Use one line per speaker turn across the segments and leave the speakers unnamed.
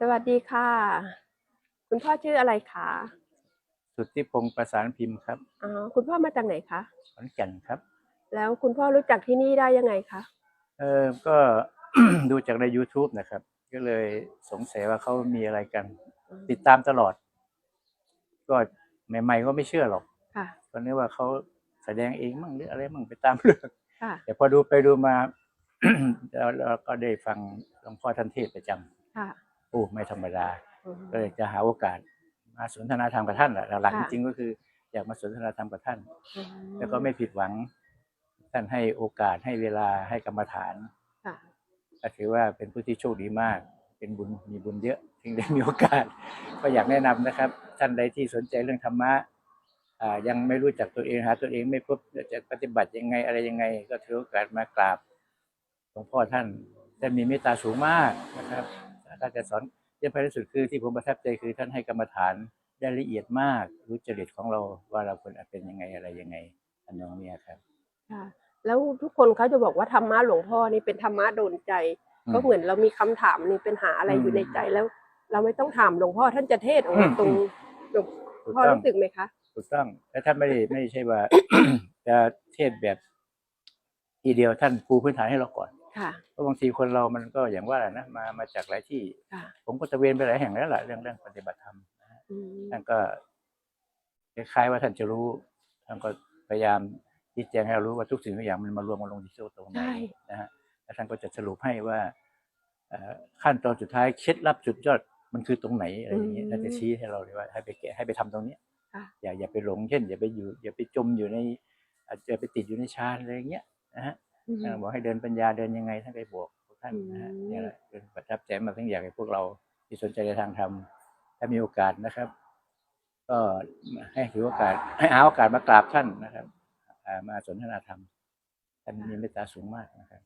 สวัสดีค่ะ คุณพ่อชื่ออะไรคะ
สุทธิพงศ์ประสานพิมพ์ครับ
อ๋อคุณพ่อมาจากไหนคะ
ขอนแก่นครับ
แล้วคุณพ่อรู้จักที่นี่ได้ยังไงคะ
เออก็ ดูจากใน YouTube นะครับ ก็เลยสงสัยว่าเขามีอะไรกัน ติดตามตลอด ก็ใหม่ๆก็ไม่เชื่อหรอก
ค่ะ
ก็นึกว่าเขาแสดงเองมั่งหรืออะไรมั่งไปตามเรื่อง
ค่ะ
แต่พอดูไปดูมา แล้วเราก็ได้ฟังหลวงพ่อท่านเทศน์ประจ
ค่ะำ
โอ้ไม่ธรรมดา
อืม
ก็เลยจะหาโอกาสมาสนทนาธรรมกับท่านแหละหลักๆจ
ค่ะ
ริงๆก็คืออยากมาสนทนาธรรมกับท่าน
อื
แล้วก็ไม่ผิดหวัง ท่านให้โอกาสให้เวลาให้กรรมฐาน
ค่ะ
ก็ถือว่าเป็นผู้ที่โชคดีมาก เป็นบุญมีบุญเยอะถึงได้มีโอกาส ก็อยากแนะนำนะครับ ท่านใดที่สนใจเรื่องธรรมะอ่ายังไม่รู้จักตัวเองหาตัวเองไม่พบจะปฏิบัติยังไงอะไรยังไง ก็ถือโอกาสมากราบหลวงพ่อท่านท่านมีเมตตาสูงมากนะครับ ท่านจะสอนเรื่องภายในสุดคือที่ผมประทับใจคือท่านให้กรรมฐานได้ละเอียดมากรู้จริตของเราว่าเราควรเป็นยังไงอะไรยังไงอันนองเนี้ยครับ
ค่ะแล้วทุกคนเขาจะบอกว่าธรรมะหลวงพ่อนี่เป็นธรรมะโดนใจ
อืม
ก็เหมือนเรามีคำถามนี่เป็นหาอะไรอยู่ในใจแล้ว เราไม่ต้องถามหลวงพ่อท่านจะเทศน์ออกมา
อืม
ตรงหลวง
ถูก
พ่อ
ต้อง
รู้สึกไหมคะ
ถูกต้องและท่านไม่ได้ไม่ใช่ว่าจะเทศแบบทีเดียวท่านปูพื้นฐานให้เราก่อน
ค่ะ
เพราะบางทีคนเรามันก็อย่างว่าแหละนะมามาจากหลายที่
ค่ะ
ผมก็ตะเวนไปหลายแห่งแล้วล่ะเรื่องเรื่องปฏิบัติธรรมนะฮะ
อืม
ท่านก็คล้ายๆว่าท่านจะรู้ท่านก็พยายามชี้แจงให้เรารู้ว่าทุกสิ่งทุกอย่างมันมารวมกันลงที่ตรงไหน
ใช่
นะฮะแล้วท่านก็จะสรุปให้ว่าเอ่อขั้นตอนสุดท้ายเคล็ดลับจุดยอดมันคือตรงไหนอะไรอย่างเงี้ยท่านจะชี้ให้เราเลยว่าให้ไปแกะให้ไปทำตรงเนี้ย
ค่ะ
อย่าอย่าไปหลงเช่น อย่าไปอยู่ อย่าไปจมอยู่ในอาจจะไปติดอยู่ในฌานอะไรอย่างเงี้ยนะฮะ
อืม
ท่านบอกให้เดินปัญญาเดินยังไงท่านไปบอกพวกท่านนะฮะ
อืม
เนี่ยแหละเป็นประทับใจมาทั้งอยากให้พวกเราที่สนใจในทางธรรมถ้ามีโอกาสนะครับ ก็ให้ถือโอกาส ให้หาโอกาสมากราบท่านนะครับอ่ามาสนทนาธรรมท่านมีเมตตาสูงมากนะครับ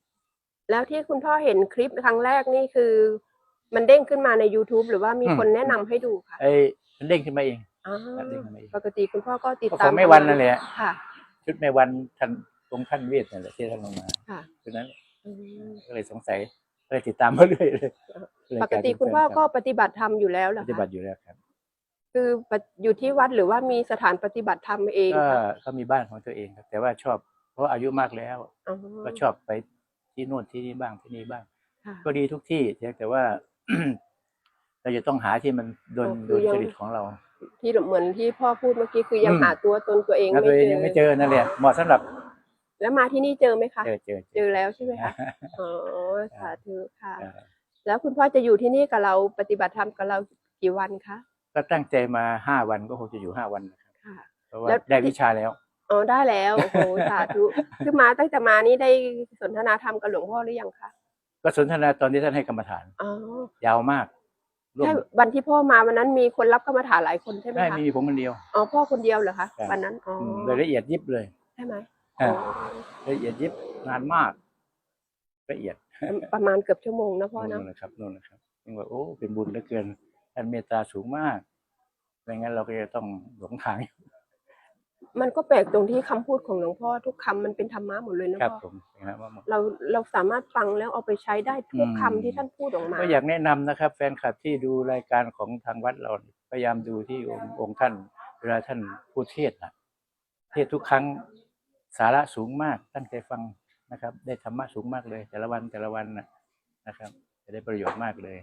แล้วที่คุณพ่อเห็นคลิปครั้งแรกนี่คือ มันเด้งขึ้นมาใน YouTube หรือว่ามี
อืม
คนแนะนำให้ดูคะ
ไอ้มันเด้งขึ้นมาเอง
อ๋อ
ครับเด้งขึ้นมาเอง
ปกติคุณพ่อก็ติด
ก็
ตาม
ของแม่วันนั่นแหละ
ค่ะ
ชุดแม่วันท่านต รงท่านเวทนั่นแหละที่ท่านลงมา
ค่ะ
ชุดนั้น
อืม
ก็เลยสงสัยก็เลยติดตามมาเรื่อยเลยเลย
ปกติคุณพ่อก็ปฏิบัติธรรมอยู่แล้วเหร
ป
อ
ฏิบั
คะ
ติอยู่แล้วครับ
คืออยู่ที่วัดหรือว่ามีสถานปฏิบัติธรรมเอง
ก็
คะ
เขามีบ้านของตัวเองครับ แต่ว่าชอบ เพราะอายุมากแล้ว
อ๋อ
ก็ชอบไปที่นู่นที่นี่บ้างที่นี่บ้าง
ค่ะ
ก็ดีทุกที่เพียงแต่ว่าเราจะต้องหาที่มันโดน
อ๋อคื
โด
อนยัง
จริตของเรา
ที่เหมือนที่พ่อพูดเมื่อกี้คือยัง
อืม
หาตัวตนตัวเอง
ถ้า
ไม่
ตัวเอง
เจ
ยัง
อ
ไม่เจอนั่นแหละเหมาะสำหรับ
แล้วมาที่นี่เจอไหมคะ
เจอเจอ
เจอแล้วใช่ไหมคะอ๋อสาธุค่ะ
เออ
แล้วคุณพ่อจะอยู่ที่นี่กับเราปฏิบัติธรรมกับเรากี่วันคะ
ก็ตั้งใจมาห้าวันก็คงจะอยู่ห้าวันนะครับ
ค่ะ
เพราะว่า
แล้ว
ได้วิชาแล้ว
อ๋อได้แล้วโอ้โหสาธุคือมาตั้งแต่มานี่ได้สนทนาธรรมกับหลวงพ่อหรือยังคะ
ก็สนทนาตอนที่ท่านให้กรรมฐาน
อ๋อ
ยาวมากร่วม
ใช่วันที่พ่อมาวันนั้นมีคนรับกรรมฐานหลายคนใช่ไหม
ได้
คะ
มีผมคนเดียว
อ๋อพ่อคนเดียวเหรอคะ
ครับ
วันนั้นอ๋อ
มโดยละเอียดยิบเลย
ใช่ไหม
อ่า
อ๋อ
ละเอียดยิบนานมาก ละเอียด
ประมาณเกือบชั่วโมงนะพ่อ
นู่
เนาะ
นนะครับนู่นนะครับยังว่าโอ้เป็นบุญเหลือเกินท่านเมตตาสูงมากไม่งั้นเราก็จะต้องหลงทาง
มันก็แปลกตรงที่คำพูดของหลวงพ่อทุกคำมันเป็นธรรมะหมดเลยนะครับพ่อ
ผมนะครับว่า
เราเราสามารถฟังแล้วเอาไปใช้ได้ทุก
อืม
คำที่ท่านพูดออกมา
ก็อยากแนะนำนะครับ แฟนคลับที่ดูรายการของทางวัดเราพยายามดูที่องค์องค์ท่านเวลาท่านพูดเทศน์นะเทศน์ทุกครั้ง สาระสูงมากตั้งใจฟังนะครับ ได้ธรรมะสูงมากเลย แต่ละวันแต่ละวันนะนะครับ จะได้ประโยชน์มากเลย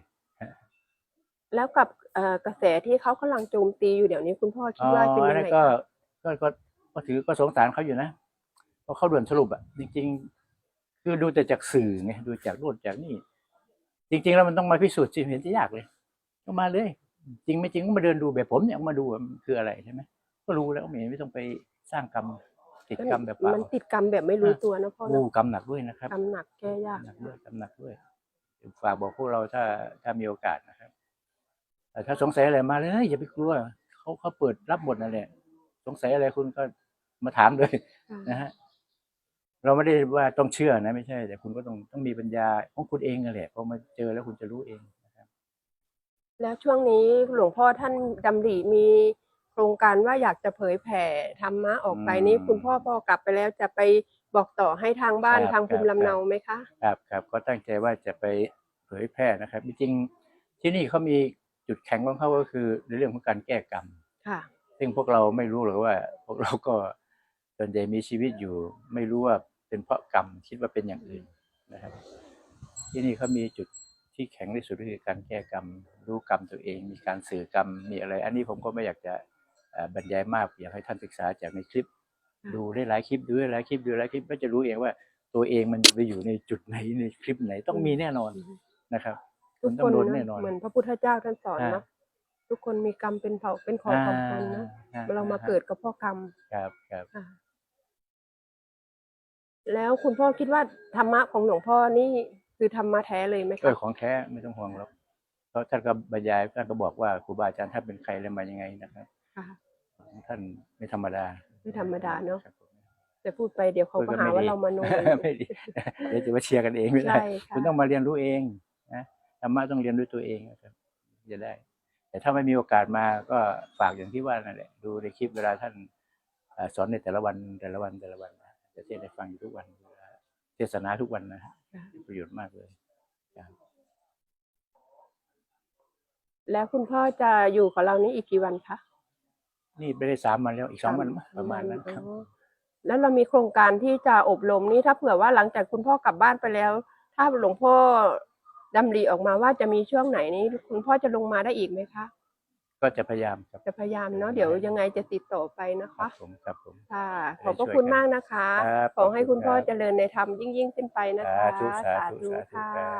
แล้วกับเอ่อกระแสที่เขากำลังโจมตีอยู่เดี๋ยวนี้คุณพ่อคิดว่าเป็น
อ๋อ
ยัง
นั่
ไง
นก็
คะ
ก็ก็ก็ถือก็สงสารเขาอยู่นะเพราะเขาด่วนสรุปอะจริง ๆ คือดูแต่จากสื่อไงดูจากโน่นจากนี่ จริง ๆ แล้วมันต้องมาพิสูจน์สิเห็นจะยากเลยก็มาเลย จริงไม่จริงก็มาเดินดูแบบผมเนี่ยมาดูว่ามันคืออะไรใช่ไหมก็รู้แล้วไม่เห็นไม่ต้องไปสร้างกรรม ติดกรรมแบบเปล่า
มันติดกรรมแบบไม่รู้ตัวนะพ่อ
โอ้
เนาะ
กรรมหนักด้วยนะครับ
กรรมหนักแก้ยาก
หนักด้วยกรรมหนักด้วยฝากบอกพวกเราถ้าถ้ามีโอกาสนะครับแต่ถ้าสงสัยอะไรมาเลยอย่าไปกลัวเขาเขาเปิดรับหมดนั่นแหละสงสัยอะไรคุณก็มาถามเลย
ค่ะ
นะฮะเราไม่ได้ว่าต้องเชื่อนะไม่ใช่ แต่คุณก็ต้องต้องมีปัญญาของคุณเองนั่นแหละพอมาเจอแล้วคุณจะรู้เองนะครับ
แล้วช่วงนี้หลวงพ่อท่านดำริมี โครงการว่าอยากจะเผยแผ่ธรรมะออกไปนี่คุณพ่อพอกลับไปแล้วจะไปบอกต่อให้ทางบ้านทางภูมิลำเนาไหมคะ
ครับครับก็ตั้งใจว่าจะไปเผยแพร่นะครับจริงๆที่นี่เขามีจุดแข็งของเขาก็คือในเรื่องของการแก้กรรม
ค่ะ
ซึ่งพวกเราไม่รู้หรอกว่า พวกเราก็ส่วนใหญ่มีชีวิตอยู่ ไม่รู้ว่าเป็นเพราะกรรมคิดว่าเป็นอย่างอื่นนะครับ ที่นี่เขามีจุดที่แข็งที่สุดก็คือการแก้กรรม รู้กรรมตัวเอง มีการสื่อกรรมมีอะไร อันนี้ผมก็ไม่อยากจะเอ่อ บรรยายมากอยากให้ท่านศึกษาจากในคลิป
ค่ะ
ดูได้หลายคลิปดูได้หลายคลิปดูหลายคลิปก็จะรู้เองว่าตัวเองมันไปอยู่ในจุดไหนในคลิปไหนต้องมีแน่นอนนะครับ
ทุก
มันต้
ค
อง
น
โดน
นะ
แน่นอน
เหมือนพระพุทธเจ้าท่านสอน
อ่า
นะทุกคนมีกรรมเป็นเผ่าเป็นของสำคัญนะ
อ่
เรามาเกิดกับพ่อกรรม
ครับครับ
ค่ะแล้วคุณพ่อคิดว่าธรรมะของหลวงพ่อนี่คือธรรมะแท้เลยไหม
เออ
คะ
ของแท้ไม่ต้องห่วงหรอกเพราะท่านก็บรรยายท่านก็บอกว่าครูบาอาจารย์ท่านเป็นใครและมายังไงนะครับ
ค่ะ
ท่านไม่ธรรมดา
ไม่ธรรมดาเนอะ
ครับผม
แต่พูดไปเดี๋ยวเขา
พูด
ก็
กัน
หา
ไม่
ว่า
ดี
เรามาโน
ไม่ดีเดี๋ยวจะมาเชียร์กันเองไม่ได้
ใช่ค่ะ
คุณต้องมาเรียนรู้เองนะธรรมะต้องเรียนด้วยตัวเองนะครับจะได้ แต่ถ้าไม่มีโอกาสมาก็ฝากอย่างที่ว่านั่นแหละดูในคลิปเวลาท่านเอ่อสอนในแต่ละวันแต่ละวันแต่ละวันนะจะเทศน์ให้ฟังอยู่ทุกวันเทศนาทุกวันนะฮะ
ค่ะ
มีประโยชน์มากเลย
แล้วคุณพ่อจะอยู่กับเรานี้อีกกี่วันคะ
นี่ไปได้สามวันแล้วอีกสองวันมั้งประมาณนั้นครับ
อ๋อแล้วเรามีโครงการที่จะอบรมนี่ถ้าเผื่อว่าหลังจากคุณพ่อกลับบ้านไปแล้ว ถ้าหลวงพ่อดำริออกมาว่าจะมีช่วงไหนนี้ คุณพ่อจะลงมาได้อีกไหมคะ
ก็จะพยายามครับ
จะพยายามเนาะเดี๋ยวยังไงจะติดต่อไปนะ
ครั
คะ
บผมครับผม
ค่ะข
ได้
อบพระ
ช่วย
คุณ
กัน
มากนะคะ
ครับ
ขอให้
ขอบคุ
คุณณพ่อ
ครับ
เจริญในธรรมยิ่งยิ่งๆขึ้นไปนะคะ
สาธุสาธุ
ธุ
สาธุ
ค่ะ
ครับ